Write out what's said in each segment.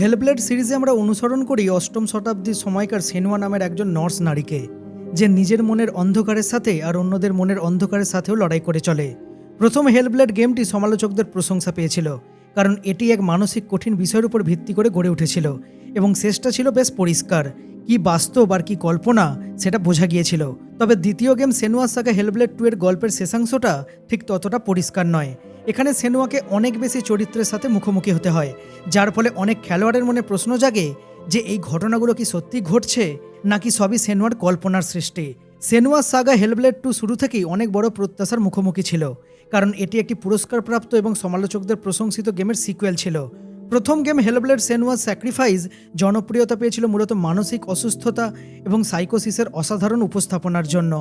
হেলব্লেড সিরিজে আমরা অনুসরণ করি অষ্টম শতাব্দীর সময়কার সেনুয়া নামের একজন নর্স নারীকে, যে নিজের মনের অন্ধকারের সাথে আর অন্যদের মনের অন্ধকারের সাথেও লড়াই করে চলে। প্রথম হেলব্লেড গেমটি সমালোচকদের প্রশংসা পেয়েছিল, কারণ এটি এক মানসিক কঠিন বিষয়ের উপর ভিত্তি করে গড়ে উঠেছিল এবং শেষটা ছিল বেশ পরিষ্কার, কি বাস্তব আর কি কল্পনা সেটা বোঝা গিয়েছিল। তবে দ্বিতীয় game Senua saga Hellblade two এর গল্পের শেষাংশটা ঠিক ততটা পরিষ্কার নয়। এখানে সেনুয়াকে অনেক বেশি চরিত্রের সাথে মুখোমুখি হতে হয়, যার ফলে অনেক খেলোয়াড়ের মনে প্রশ্ন জাগে যে এই ঘটনাগুলো কি সত্যি ঘটছে, নাকি সবই সেনুয়ার কল্পনার সৃষ্টি। সেনুয়া সাগা হেলব্লেড টু শুরু থেকেই অনেক বড় প্রত্যাশার মুখোমুখি ছিল, কারণ এটি একটি পুরস্কারপ্রাপ্ত এবং সমালোচকদের প্রশংসিত গেমের সিকুয়েল ছিল। প্রথম গেম হেলব্লেড সেনুয়া স্যাক্রিফাইস জনপ্রিয়তা পেয়েছিল মূলত মানসিক অসুস্থতা এবং সাইকোসিসের অসাধারণ উপস্থাপনার জন্য,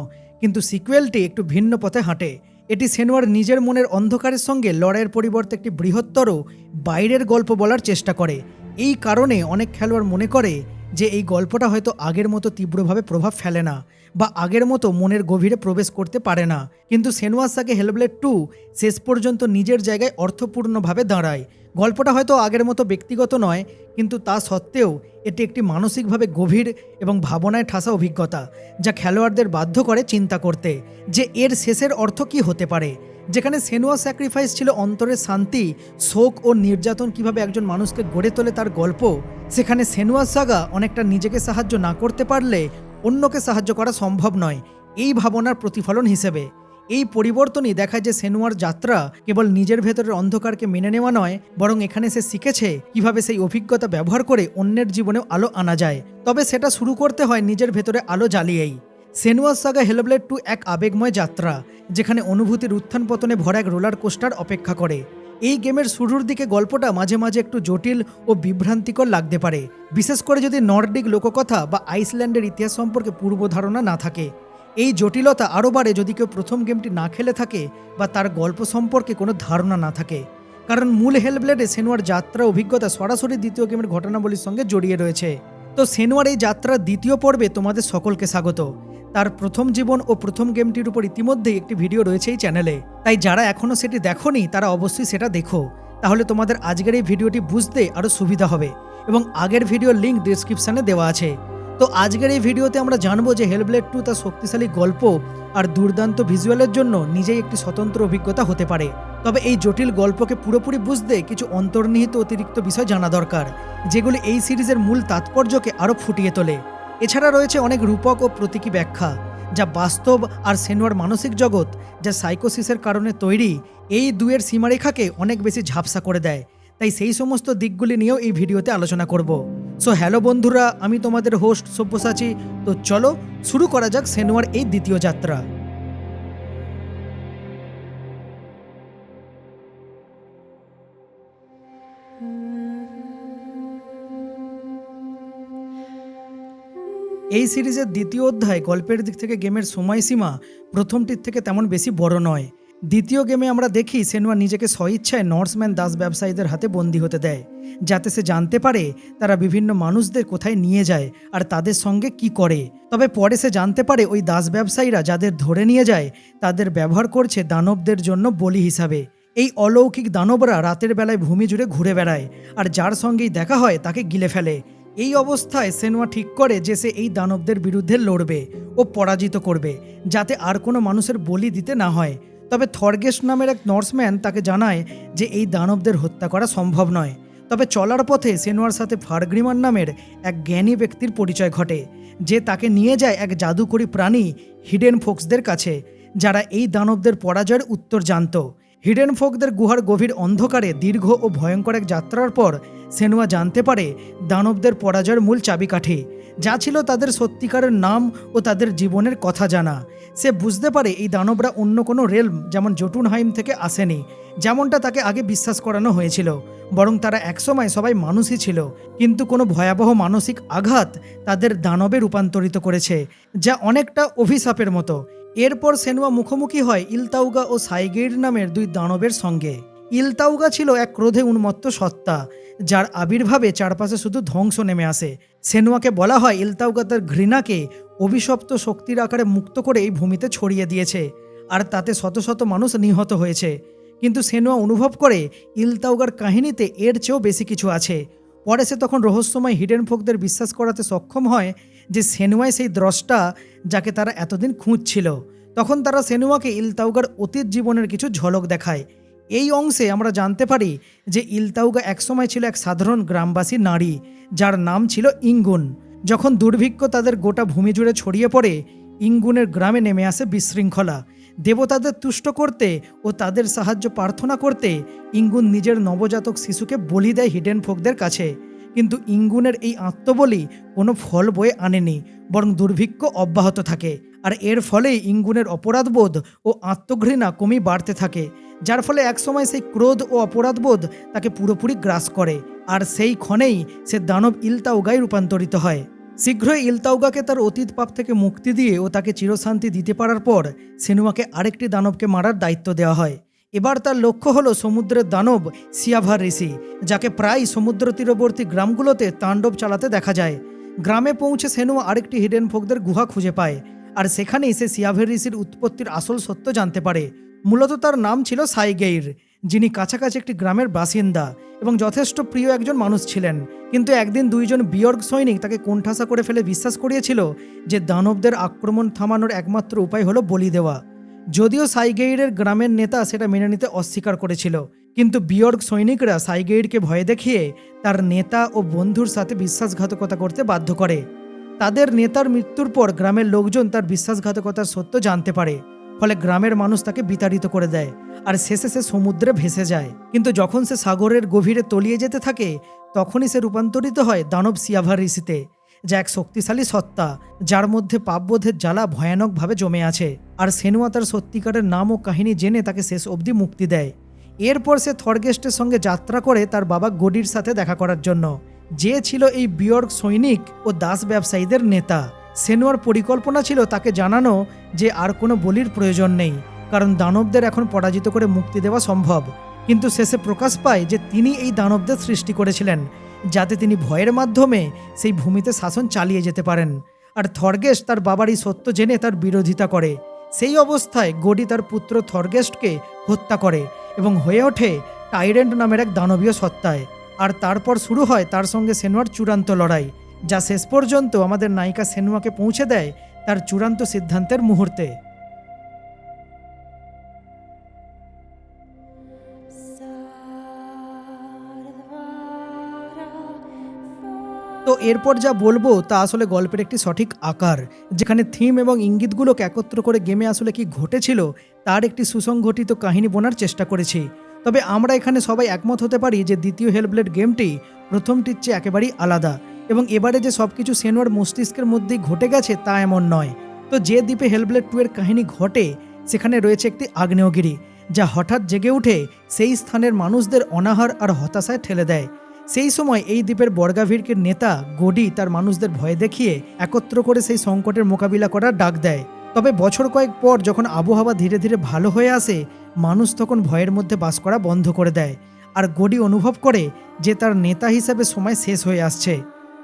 কিন্তু সিকুয়েলটি একটু ভিন্ন পথে হাঁটে। এটি সেনোয়ার নিজের মনের অন্ধকারের সঙ্গে লড়াইয়ের পরিবর্তে একটি বৃহত্তর বাইরের গল্প বলার চেষ্টা করে। এই কারণে অনেক খেলোয়াড় মনে করে যে এই গল্পটা হয়তো আগের মতো তীব্রভাবে প্রভাব ফেলে না বা আগের মতো মনের গভীরে প্রবেশ করতে পারে না। কিন্তু সেনুয়াসাকে হেলব্লেড টু শেষ পর্যন্ত নিজের জায়গায় অর্থপূর্ণভাবে দাঁড়ায়। গল্পটা হয়তো আগের মতো ব্যক্তিগত নয়, কিন্তু তা সত্ত্বেও এটি একটি মানসিকভাবে গভীর এবং ভাবনায় ঠাসা অভিজ্ঞতা, যা খেলোয়াড়দের বাধ্য করে চিন্তা করতে, যে এর শেষের অর্থ কী হতে পারে, যেখানে সেনুয়া স্যাক্রিফাইস ছিল অন্তরের শান্তি, শোক ও নির্যাতন কীভাবে একজন মানুষকে গড়ে তোলে তার গল্প, সেখানে সেনুয়া সাগা অনেকটা নিজেকে সাহায্য না করতে পারলে অন্যকে সাহায্য করা সম্ভব নয়, এই ভাবনার প্রতিফলন হিসেবে। এই পরিবর্তনই দেখায় যে সেনুয়ার যাত্রা কেবল নিজের ভেতরের অন্ধকারকে মেনে নেওয়া নয়, বরং এখানে সে শিখেছে কীভাবে সেই অভিজ্ঞতা ব্যবহার করে অন্যের জীবনেও আলো আনা যায়। তবে সেটা শুরু করতে হয় নিজের ভেতরে আলো জ্বালিয়েই। সেনুয়ার সাগা হেলব্লেড টু এক আবেগময় যাত্রা, যেখানে অনুভূতির উত্থান পতনে ভরা এক রোলার কোস্টার অপেক্ষা করে। এই গেমের শুরুর দিকে গল্পটা মাঝে মাঝে একটু জটিল ও বিভ্রান্তিকর লাগতে পারে। বিশেষ করে যদি নর্ডিক লোককথা বা আইসল্যান্ডের ইতিহাস সম্পর্কে পূর্ব ধারণা না থাকে। এই জটিলতা আরও বাড়ে যদি কেউ প্রথম গেমটি না খেলে থাকে বা তার গল্প সম্পর্কে কোনো ধারণা না থাকে। কারণ মূল হেলব্লেডে সেনুয়ার যাত্রা অভিজ্ঞতা সরাসরি দ্বিতীয় গেমের ঘটনাবলীর সঙ্গে জড়িয়ে রয়েছে। তো সেনুয়ার এই যাত্রার দ্বিতীয় পর্বে তোমাদের সকলকে স্বাগত। তার প্রথম জীবন ও প্রথম গেমটির উপর ইতিমধ্যেই একটি ভিডিও রয়েছে এই চ্যানেলে। তাই যারা এখনও সেটি দেখোনি, তারা অবশ্যই সেটা দেখো। তাহলে তোমাদের আজকের এই ভিডিওটি বুঝতে আরও সুবিধা হবে। এবং আগের ভিডিওর লিঙ্ক ডিসক্রিপশানে দেওয়া আছে। তো আজকের এই ভিডিওতে আমরা জানব যে হেলব্লেড টু তার শক্তিশালী গল্প আর দুর্দান্ত ভিজুয়ালের জন্য নিজেই একটি স্বতন্ত্র অভিজ্ঞতা হতে পারে। তবে এই জটিল গল্পকে পুরোপুরি বুঝতে কিছু অন্তর্নিহিত অতিরিক্ত বিষয় জানা দরকার, যেগুলি এই সিরিজের মূল তাৎপর্যকে আরও ফুটিয়ে তোলে। এছাড়া রয়েছে অনেক রূপক ও প্রতীকী ব্যাখ্যা, যা বাস্তব আর সেনুয়ার মানসিক জগৎ, যা সাইকোসিসের কারণে তৈরি, এই দুয়ের সীমারেখাকে অনেক বেশি ঝাপসা করে দেয়। তাই সেই সমস্ত দিকগুলি নিয়েও এই ভিডিওতে আলোচনা করব। সো হ্যালো বন্ধুরা, আমি তোমাদের হোস্ট সব্যসাচী। তো চলো শুরু করা যাক সেনুয়ার এই দ্বিতীয় যাত্রা। এই সিরিজের দ্বিতীয় অধ্যায় গল্পের দিক থেকে গেমের সময়সীমা প্রথমটির থেকে তেমন বেশি বড় নয়। দ্বিতীয় গেমে আমরা দেখি সেনুয়া নিজেকে স্বইচ্ছায় নর্সম্যান দাস ব্যবসায়ীদের হাতে বন্দী হতে দেয়। যাতে সে জানতে পারে তারা বিভিন্ন মানুষদের কোথায় নিয়ে যায় আর তাদের সঙ্গে কি করে। তবে পরে সে জানতে পারে ওই দাস ব্যবসায়ীরা যাদের ধরে নিয়ে যায়, তাদের ব্যবহার করছে দানবদের জন্য বলি হিসাবে। এই অলৌকিক দানবরা রাতের বেলায় ভূমি জুড়ে ঘুরে বেড়ায় আর যার সঙ্গেই দেখা হয় তাকে গিলে ফেলে। এই অবস্থায় সেনুয়া ঠিক করে যে সে এই দানবদের বিরুদ্ধে লড়বে ও পরাজিত করবে, যাতে আর কোনো মানুষের বলি দিতে না হয়। তবে থর্গেস নামের এক নর্সম্যান তাকে জানায় যে এই দানবদের হত্যা করা সম্ভব নয়। তবে চলার পথে সেনুয়ার সাথে ফারগ্রিমান নামের এক জ্ঞানী ব্যক্তির পরিচয় ঘটে, যে তাকে নিয়ে যায় এক জাদুকরী প্রাণী হিডেন ফোক্সদের কাছে, যারা এই দানবদের পরাজয়ের উত্তর জানত। হিডেন ফোকদের গুহার গভীর অন্ধকারে দীর্ঘ ও ভয়ঙ্কর এক যাত্রার পর সেনুয়া জানতে পারে দানবদের পরাজয়ের মূল চাবিকাঠি। যা ছিল তাদের সত্যিকারের নাম ও তাদের জীবনের কথা জানা। সে বুঝতে পারে এই দানবরা অন্য কোনো রেল যেমন জটুনহাইম থেকে আসেনি, যেমনটা তাকে আগে বিশ্বাস করানো হয়েছিল, বরং তারা একসময় সবাই মানুষই ছিল। কিন্তু কোনো ভয়াবহ মানসিক আঘাত তাদের দানবে রূপান্তরিত করেছে, যা অনেকটা অভিশাপের মতো। এরপর সেনুয়া মুখোমুখি হয় ইলতাউগা ও সাইগের নামের দুই দানবের সঙ্গে। ইলতাউগা ছিল এক ক্রোধে উন্মত্ত সত্তা, যার আবির্ভাবে চারপাশে শুধু ধ্বংস নেমে আসে। সেনুয়াকে বলা হয় ইলতাউগা তার ঘৃণাকে অভিশপ্ত শক্তির আকারে মুক্ত করে এই ভূমিতে ছড়িয়ে দিয়েছে, আর তাতে শত শত মানুষ নিহত হয়েছে। কিন্তু সেনুয়া অনুভব করে ইলতাউগার কাহিনীতে এর চেয়েও বেশি কিছু আছে। পরে সে তখন রহস্যময় হিডেন ফোকদের বিশ্বাস করাতে সক্ষম হয় যে সেনুয়াই সেই দ্রষ্টা যাকে তারা এতদিন খুঁজছিল। তখন তারা সেনুয়াকে ইলতাউগার অতীত জীবনের কিছু ঝলক দেখায়। এই অংশে আমরা জানতে পারি যে ইলতাউগা একসময় ছিল এক সাধারণ গ্রামবাসী নারী, যার নাম ছিল ইঙ্গুন। যখন দুর্ভিক্ষ তাদের গোটা ভূমি জুড়ে ছড়িয়ে পড়ে, ইঙ্গুনের গ্রামে নেমে আসে বিশৃঙ্খলা। দেবতাদের তুষ্ট করতে ও তাদের সাহায্য প্রার্থনা করতে ইঙ্গুন নিজের নবজাতক শিশুকে বলি দেয় হিডেন ফোকদের কাছে। কিন্তু ইঙ্গুনের এই আত্মবলি কোনো ফল বয়ে আনেনি, বরং দুর্ভিক্ষ অব্যাহত থাকে। আর এর ফলেই ইঙ্গুনের অপরাধবোধ ও আত্মঘৃণা কমই বাড়তে থাকে, যার ফলে একসময় সেই ক্রোধ ও অপরাধবোধ তাকে পুরোপুরি গ্রাস করে, আর সেই ক্ষণেই সে দানব ইলতাউগায় রূপান্তরিত হয়। শীঘ্রই ইলতাউগাকে তার অতীত পাপ থেকে মুক্তি দিয়ে ও তাকে চিরশান্তি দিতে পারার পর, সেনুয়াকে আরেকটি দানবকে মারার দায়িত্ব দেওয়া হয়। এবার তার লক্ষ্য হলো সমুদ্রের দানব সিয়াভার ঋষি, যাকে প্রায় সমুদ্র তীরবর্তী গ্রামগুলোতে তাণ্ডব চালাতে দেখা যায়। গ্রামে পৌঁছে সেনু আরেকটি হিডেন ফোকদের গুহা খুঁজে পায়, আর সেখানেই সে সিয়াভের ঋষির উৎপত্তির আসল সত্য জানতে পারে। মূলত তার নাম ছিল সাইগেইর, যিনি কাছাকাছি একটি গ্রামের বাসিন্দা এবং যথেষ্ট প্রিয় একজন মানুষ ছিলেন। কিন্তু একদিন দুইজন বিয়র্গ সৈনিক তাকে কোণঠাসা করে ফেলে বিশ্বাস করিয়েছিল যে দানবদের আক্রমণ থামানোর একমাত্র উপায় হলো বলি দেওয়া। যদিও সাইগেইরের গ্রামের নেতা সেটা মেনে নিতে অস্বীকার করেছিল, কিন্তু বিয়র্গ সৈনিকরা সাইগেইরকে ভয় দেখিয়ে তার নেতা ও বন্ধুর সাথে বিশ্বাসঘাতকতা করতে বাধ্য করে। তাদের নেতার মৃত্যুর পর গ্রামের লোকজন তার বিশ্বাসঘাতকতার সত্য জানতে পারে, ফলে গ্রামের মানুষ তাকে বিতাড়িত করে দেয় আর শেষে সে সমুদ্রে ভেসে যায়। কিন্তু যখন সে সাগরের গভীরে তলিয়ে যেতে থাকে, তখনই সে রূপান্তরিত হয় দানব সিয়াভার ঋষিতে। যা এক শক্তিশালী সত্তা, যার মধ্যে পাপবোধের জ্বালা ভয়ানকভাবে জমে আছে। আর সেনুয়া তার সত্যিকারের নাম ও কাহিনী জেনে তাকে শেষ অবধি মুক্তি দেয়। এরপর সে থরগেস্টের সঙ্গে যাত্রা করে তার বাবা গডির সাথে দেখা করার জন্য। যে ছিল এই বিয়র্গ সৈনিক ও দাস ব্যবসায়ীদের নেতা। সেনুয়ার পরিকল্পনা ছিল তাকে জানানো যে আর কোনো বলির প্রয়োজন নেই, কারণ দানবদের এখন পরাজিত করে মুক্তি দেওয়া সম্ভব। কিন্তু শেষে প্রকাশ পায় যে তিনি এই দানবদের সৃষ্টি করেছিলেন। যাতে তিনি ভয়ের মাধ্যমে সেই ভূমিতে শাসন চালিয়ে যেতে পারেন। আর থর্গেস্ট তার বাবার এই সত্য জেনে তার বিরোধিতা করে। সেই অবস্থায় গডি তার পুত্র থর্গেস্টকে হত্যা করে এবং হয়ে ওঠে টাইরেন্ট নামের এক দানবীয় সত্তায়। আর তারপর শুরু হয় তার সঙ্গে সেনুয়ার চূড়ান্ত লড়াই, যা শেষ পর্যন্ত আমাদের নায়িকা সেনুয়াকে পৌঁছে দেয় তার চূড়ান্ত সিদ্ধান্তের মুহূর্তে। এরপর যা বলব তা আসলে গল্পের একটি সঠিক আকার। যেখানে থিম এবং ইঙ্গিতগুলোকে একত্র করে গেমে আসলে কি ঘটেছিল, তার একটি সুসংগঠিত কাহিনী বোনার চেষ্টা করেছি। তবে আমরা এখানে সবাই একমত হতে পারি যে দ্বিতীয় হেলব্লেড গেমটি প্রথমটির চেয়ে একেবারেই আলাদা এবং এবারে যে সব কিছু সেনোয়ার মস্তিষ্কের মধ্যেই ঘটে গেছে তা এমন নয়। তো যে দ্বীপে হেলব্লেড টু এর কাহিনী ঘটে, সেখানে রয়েছে একটি আগ্নেয়গিরি, যা হঠাৎ জেগে উঠে সেই স্থানের মানুষদের অনাহার আর হতাশায় ঠেলে দেয়। সেই সময় এই দ্বীপের বর্গাভীরকে নেতা, গডি, তার মানুষদের ভয় দেখিয়ে একত্র করে সেই সংকটের মোকাবিলা করার ডাক দেয়। তবে বছর কয়েক পর যখন আবহাওয়া ধীরে ধীরে ভালো হয়ে আসে, মানুষ তখন ভয়ের মধ্যে বাস করা বন্ধ করে দেয় আর গডি অনুভব করে যে তার নেতা হিসাবে সময় শেষ হয়ে আসছে।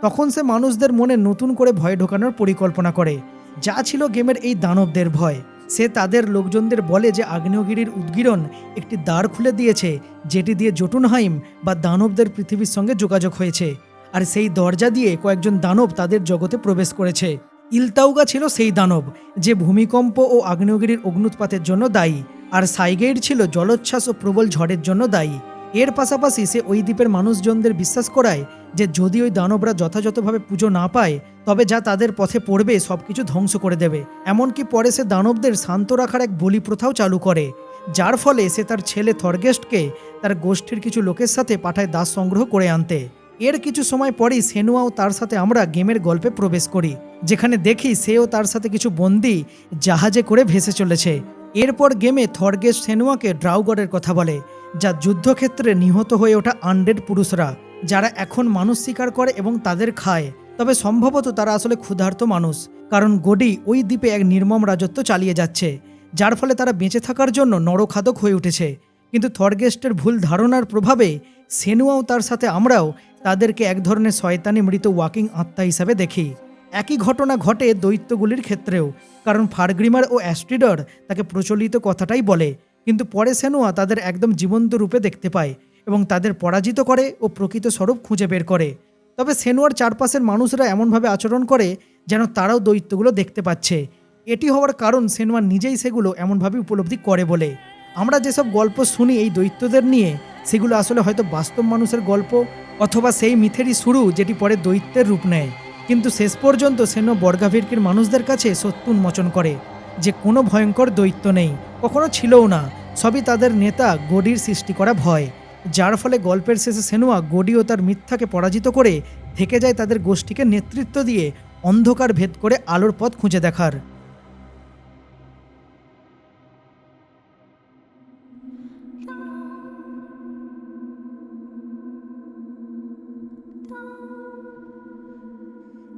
তখন সে মানুষদের মনে নতুন করে ভয় ঢোকানোর পরিকল্পনা করে, যা ছিল গেমের এই দানবদের ভয়। সে তাদের লোকজনদের বলে যে আগ্নেয়গিরির উদ্গীরণ একটি দ্বার খুলে দিয়েছে, যেটি দিয়ে জটুনহাইম বা দানবদের পৃথিবীর সঙ্গে যোগাযোগ হয়েছে। আর সেই দরজা দিয়ে কয়েকজন দানব তাদের জগতে প্রবেশ করেছে। ইলতাউগা ছিল সেই দানব, যে ভূমিকম্প ও আগ্নেয়গিরির অগ্নুৎপাতের জন্য দায়ী, আর সাইগেইড ছিল জলোচ্ছ্বাস ও প্রবল ঝড়ের জন্য দায়ী। এর পাশাপাশি সে ওই দ্বীপের মানুষজনদের বিশ্বাস করায় যে যদি ওই দানবরা যথাযথভাবে পুজো না পায়, তবে যা তাদের পথে পড়বে সব কিছু ধ্বংস করে দেবে। এমনকি পরে সে দানবদের শান্ত রাখার এক বলি প্রথাও চালু করে, যার ফলে সে তার ছেলে থরগেস্টকে তার গোষ্ঠীর কিছু লোকের সাথে পাঠায় দাস সংগ্রহ করে আনতে। এর কিছু সময় পরেই সেনুয়া ও তার সাথে আমরা গেমের গল্পে প্রবেশ করি, যেখানে দেখি সেও তার সাথে কিছু বন্দি জাহাজে করে ভেসে চলেছে। এরপর গেমে থর্গেস সেনুয়াকে ড্রাউগড়ের কথা বলে। যা যুদ্ধক্ষেত্রে নিহত হয়ে ওঠা আনডেড পুরুষরা, যারা এখন মানুষ শিকার করে এবং তাদের খায়। তবে সম্ভবত তারা আসলে ক্ষুধার্ত মানুষ, কারণ গডি ওই দ্বীপে এক নির্মম রাজত্ব চালিয়ে যাচ্ছে, যার ফলে তারা বেঁচে থাকার জন্য নরখাদক হয়ে উঠেছে। কিন্তু থর্গেস্টের ভুল ধারণার প্রভাবে সেনুয়াও তার সাথে আমরাও তাদেরকে এক ধরনের শয়তানি মৃত ওয়াকিং আত্মা হিসাবে দেখি। একই ঘটনা ঘটে দৈত্যগুলির ক্ষেত্রেও, কারণ ফারগ্রিমার ও অ্যাস্ট্রিডর তাকে প্রচলিত কথাটাই বলে কিন্তু পরে সেনুয়া তাদের একদম জীবন্ত রূপে দেখতে পায় এবং তাদের পরাজিত করে ও প্রকৃত স্বরূপ খুঁজে বের করে। তবে সেনুয়ার চারপাশের মানুষরা এমনভাবে আচরণ করে যেন তারাও দৈত্যগুলো দেখতে পাচ্ছে। এটি হওয়ার কারণ সেনুয়া নিজেই সেগুলো এমনভাবে উপলব্ধি করে বলে। আমরা যেসব গল্প শুনি এই দৈত্যদের নিয়ে, সেগুলো আসলে হয়তো বাস্তব মানুষের গল্প অথবা সেই মিথেরই শুরু যেটি পরে দৈত্যের রূপ নেয়। কিন্তু শেষ পর্যন্ত সেনো বর্গাভির্কির মানুষদের কাছে সত্য উন্মোচন করে। যে কোনো ভয়ঙ্কর দৈত্য নেই, কখনো ছিলও না। সবই তাদের নেতা গডির সৃষ্টি করা ভয়। যার ফলে গল্পের শেষে সেনুয়া গডি ও তার মিথ্যাকে পরাজিত করে থেকে যায় তাদের গোষ্ঠীকে নেতৃত্ব দিয়ে অন্ধকার ভেদ করে আলোর পথ খুঁজে দেখার।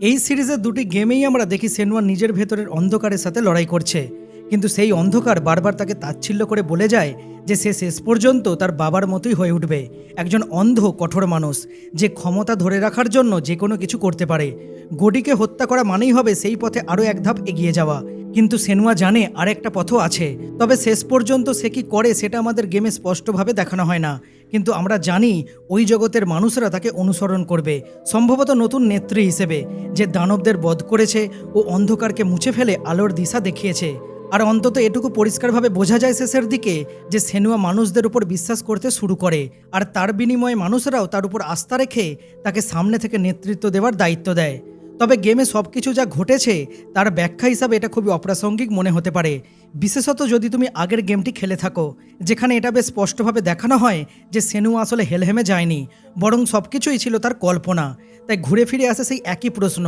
এই সিরিজের দুটি গেমেই আমরা দেখি সেনওয়ান নিজের ভেতরের অন্ধকারের সাথে লড়াই করছে। কিন্তু সেই অন্ধকার বারবার তাকে তাচ্ছিল্য করে বলে যায় যে সে শেষ পর্যন্ত তার বাবার মতোই হয়ে উঠবে। একজন অন্ধ, কঠোর মানুষ, যে ক্ষমতা ধরে রাখার জন্য যে কোনো কিছু করতে পারে। গডিকে হত্যা করা মানেই হবে সেই পথে আরও এক ধাপ এগিয়ে যাওয়া। কিন্তু সেনুয়া জানে আর একটা পথও আছে। তবে শেষ পর্যন্ত সে কি করে সেটা আমাদের গেমে স্পষ্টভাবে দেখানো হয় না। কিন্তু আমরা জানি ওই জগতের মানুষরা তাকে অনুসরণ করবে, সম্ভবত নতুন নেত্রী হিসেবে, যে দানবদের বধ করেছে ও অন্ধকারকে মুছে ফেলে আলোর দিশা দেখিয়েছে। আর অন্তত এটুকু পরিষ্কারভাবে বোঝা যায় শেষের দিকে যে সেনুয়া মানুষদের উপর বিশ্বাস করতে শুরু করে, আর তার বিনিময়ে মানুষরাও তার উপর আস্থা রেখে তাকে সামনে থেকে নেতৃত্ব দেওয়ার দায়িত্ব দেয়। তবে গেমে সব কিছু যা ঘটেছে, তার ব্যাখ্যা হিসাবে এটা খুবই অপ্রাসঙ্গিক মনে হতে পারে। বিশেষত যদি তুমি আগের গেমটি খেলে থাকো, যেখানে এটা বেশ স্পষ্টভাবে দেখানো হয় যে সেনুয়া আসলে হেলহেমে যায়নি, বরং সব কিছুই ছিল তার কল্পনা। তাই ঘুরে ফিরে আসে সেই একই প্রশ্ন,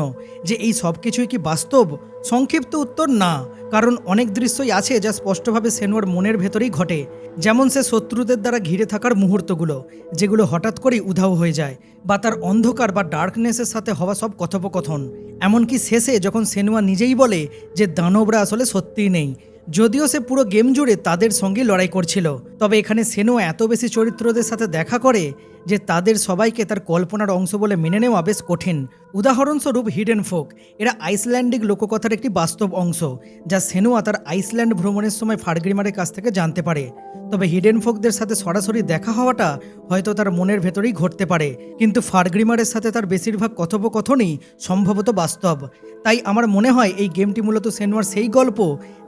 যে এই সব কিছুই কি বাস্তব? সংক্ষিপ্ত উত্তর না, কারণ অনেক দৃশ্যই আছে যা স্পষ্টভাবে সেনুয়ার মনের ভেতরেই ঘটে। যেমন সে শত্রুদের দ্বারা ঘিরে থাকার মুহূর্তগুলো, যেগুলো হঠাৎ করেই উধাও হয়ে যায়, বা তার অন্ধকার বা ডার্কনেসের সাথে হওয়া সব কথোপকথন। এমনকি শেষে যখন সেনুয়া নিজেই বলে যে দানবরা আসলে সত্যিই নেই যদিও সে পুরো গেম জুড়ে তাদের সঙ্গে লড়াই করছিল, তবে এখানে সেনো এত বেশি চরিত্রদের সাথে দেখা করে যে তাদের সবাইকে তার কল্পনার অংশ বলে মেনে নেওয়া বেশ কঠিন। উদাহরণস্বরূপ হিডেন ফোক, এরা আইসল্যান্ডিক লোককথার একটি বাস্তব অংশ, যা সেনুয়া তার আইসল্যান্ড ভ্রমণের সময় ফার্গ্রিমারের কাছ থেকে জানতে পারে। তবে হিডেন ফোকদের সাথে সরাসরি দেখা হওয়াটা হয়তো তার মনের ভেতরেই ঘটতে পারে, কিন্তু ফার্গ্রিমারের সাথে তার বেশিরভাগ কথোপকথনই সম্ভবত বাস্তব। তাই আমার মনে হয় এই গেমটি মূলত সেনুয়ার সেই গল্প,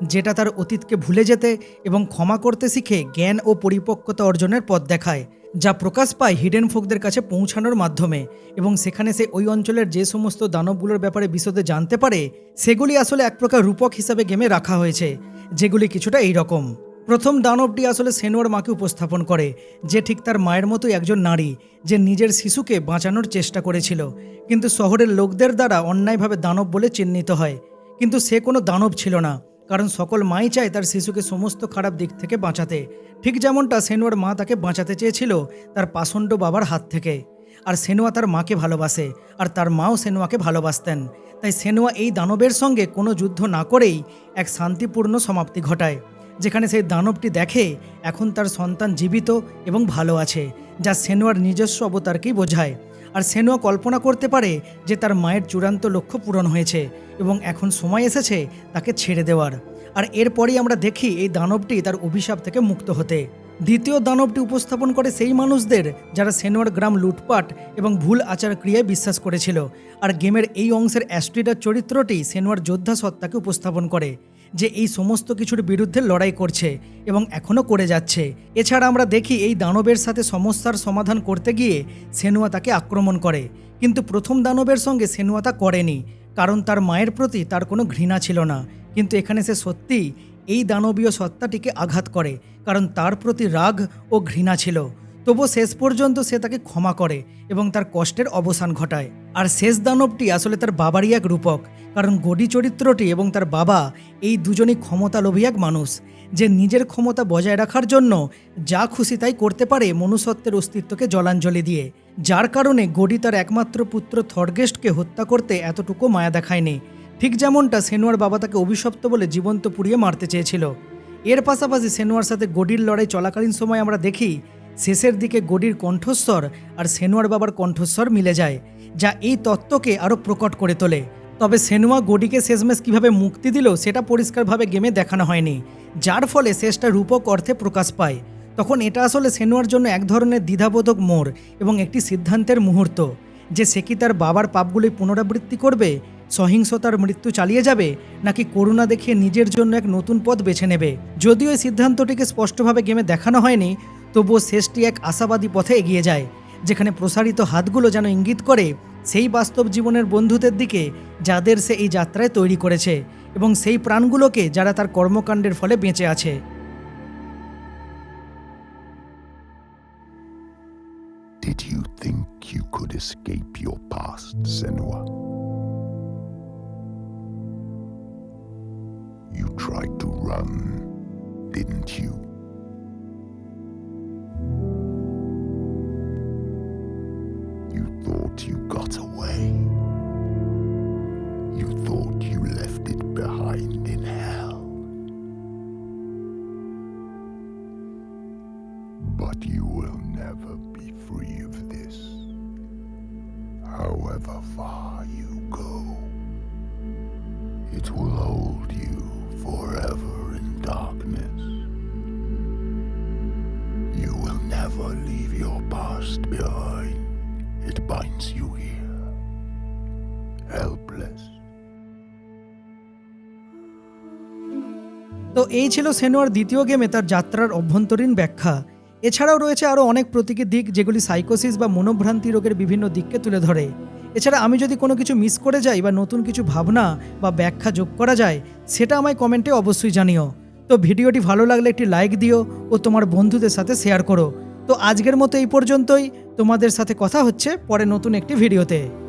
যেটা তার অতীতকে ভুলে যেতে এবং ক্ষমা করতে শিখে জ্ঞান ও পরিপক্কতা অর্জনের পথ দেখায়। যা প্রকাশ পায় হিডেন ফোকদের কাছে পৌঁছানোর মাধ্যমে এবং সেখানে সে ওই অঞ্চলের যে সমস্ত দানবগুলোর ব্যাপারে বিশদে জানতে পারে, সেগুলি আসলে এক প্রকার রূপক হিসাবে গেমে রাখা হয়েছে, যেগুলি কিছুটা এই রকম প্রথম দানবটি আসলে সেনোয়ার মাকে উপস্থাপন করে, যে ঠিক তার মায়ের মতোই একজন নারী, যে নিজের শিশুকে বাঁচানোর চেষ্টা করেছিল। কিন্তু শহরের লোকদের দ্বারা অন্যায়ভাবে দানব বলে চিহ্নিত হয়। কিন্তু সে কোনো দানব ছিল না। কারণ সকল মাই চায় তার শিশুকে সমস্ত খারাপ দিক থেকে বাঁচাতে। ঠিক যেমনটা সেনোয়ার মা তাকে বাঁচাতে চেয়েছিল তার পাষণ্ড বাবার হাত থেকে। আর সেনুয়া তার মাকে ভালোবাসে, আর তার মাও সেনোয়াকে ভালোবাসতেন। তাই সেনোয়া এই দানবের সঙ্গে কোনো যুদ্ধ না করেই এক শান্তিপূর্ণ সমাপ্তি ঘটায়, যেখানে সেই দানবটি দেখে এখন তার সন্তান জীবিত এবং ভালো আছে, যা সেনোয়ার নিজস্ব অবতারকেই বোঝায়। আর সেনোয়া কল্পনা করতে পারে যে তার মায়ের চূড়ান্ত লক্ষ্য পূরণ হয়েছে এবং এখন সময় এসেছে তাকে ছেড়ে দেওয়ার। আর এরপরেই আমরা দেখি এই দানবটি তার অভিশাপ থেকে মুক্ত হতে। দ্বিতীয় দানবটি উপস্থাপন করে সেই মানুষদের যারা সেনোয়ার গ্রাম লুটপাট এবং ভুল আচার ক্রিয়ায় বিশ্বাস করেছিল। আর গেমের এই অংশের অ্যাস্ট্রিডার চরিত্রটি সেনোয়ার যোদ্ধা সত্তাকে উপস্থাপন করে। যে এই সমস্ত কিছুর বিরুদ্ধে লড়াই করছে এবং এখনও করে যাচ্ছে। এছাড়া আমরা দেখি এই দানবের সাথে সমস্যার সমাধান করতে গিয়ে সেনুয়া তাকে আক্রমণ করে। কিন্তু প্রথম দানবের সঙ্গে সেনুয়া তা করেনি, কারণ তার মায়ের প্রতি তার কোনো ঘৃণা ছিল না। কিন্তু এখানে সে সত্যিই এই দানবীয় সত্তাটিকে আঘাত করে, কারণ তার প্রতি রাগ ও ঘৃণা ছিল। তবুও শেষ পর্যন্ত সে তাকে ক্ষমা করে এবং তার কষ্টের অবসান ঘটায়। আর শেষ দানবটি আসলে তার বাবারই এক রূপক, কারণ গডি চরিত্রটি এবং তার বাবা এই দুজনই ক্ষমতালোভী এক মানুষ, যে নিজের ক্ষমতা বজায় রাখার জন্য যা খুশি তাই করতে পারে মনুষ্যত্বের অস্তিত্বকে জলাঞ্জলি দিয়ে, যার কারণে গডি তার একমাত্র পুত্র থর্গেস্টকে হত্যা করতে এতটুকু মায়া দেখায়নি। ঠিক যেমনটা সেনোয়ার বাবা তাকে অভিশপ্ত বলে জীবন্ত পুড়িয়ে মারতে চেয়েছিল। এর পাশাপাশি সেনোয়ার সাথে গডির লড়াই চলাকালীন সময় আমরা দেখি শেষের দিকে গডির কণ্ঠস্বর আর সেনোয়ার বাবার কণ্ঠস্বর মিলে যায়, যা এই তত্ত্বকে আরও প্রকট করে তোলে। তবে সেনুয়া গডিকে শেষমেশ কীভাবে মুক্তি দিল সেটা পরিষ্কারভাবে গেমে দেখানো হয়নি, যার ফলে শেষটা রূপক অর্থে প্রকাশ পায়। তখন এটা আসলে সেনুয়ার জন্য এক ধরনের দ্বিধাবোধক মোড় এবং একটি সিদ্ধান্তের মুহূর্ত, যে সে কি তার বাবার পাপগুলি পুনরাবৃত্তি করবে, সহিংসতার মৃত্যু চালিয়ে যাবে, নাকি করুণা দেখিয়ে নিজের জন্য এক নতুন পথ বেছে নেবে। যদিও এই সিদ্ধান্তটিকে স্পষ্টভাবে গেমে দেখানো হয়নি তবুও শেষটি এক আশাবাদী পথে এগিয়ে যায় যেখানে প্রসারিত হাতগুলো যেন ইঙ্গিত করে সেই বাস্তব জীবনের বন্ধুদের দিকে যাদের সে এই যাত্রায় তৈরি করেছে এবং সেই প্রাণগুলোকে যারা তার কর্মকাণ্ডের ফলে বেঁচে আছে Did you think you could escape your past, Senua? You tried to run, didn't you? You thought you got away. You thought you left it behind in hell. But you will never be free of this. However far you go, এই ছিল সেনোয়ার দ্বিতীয় গেমে তার যাত্রার অভ্যন্তরীণ ব্যাখ্যা। এছাড়াও রয়েছে আরও অনেক প্রতীকী দিক যেগুলি সাইকোসিস বা মনোভ্রান্তি রোগের বিভিন্ন দিককে তুলে ধরে। এছাড়া আমি যদি কোনো কিছু মিস করে যাই বা নতুন কিছু ভাবনা বা ব্যাখ্যা যোগ করা যায়, সেটা আমায় কমেন্টে অবশ্যই জানিও। তো ভিডিওটি ভালো লাগলে একটি লাইক দিও ও তোমার বন্ধুদের সাথে শেয়ার করো। তো আজকের মতো এই পর্যন্তই। তোমাদের সাথে কথা হচ্ছে পরে নতুন একটি ভিডিওতে।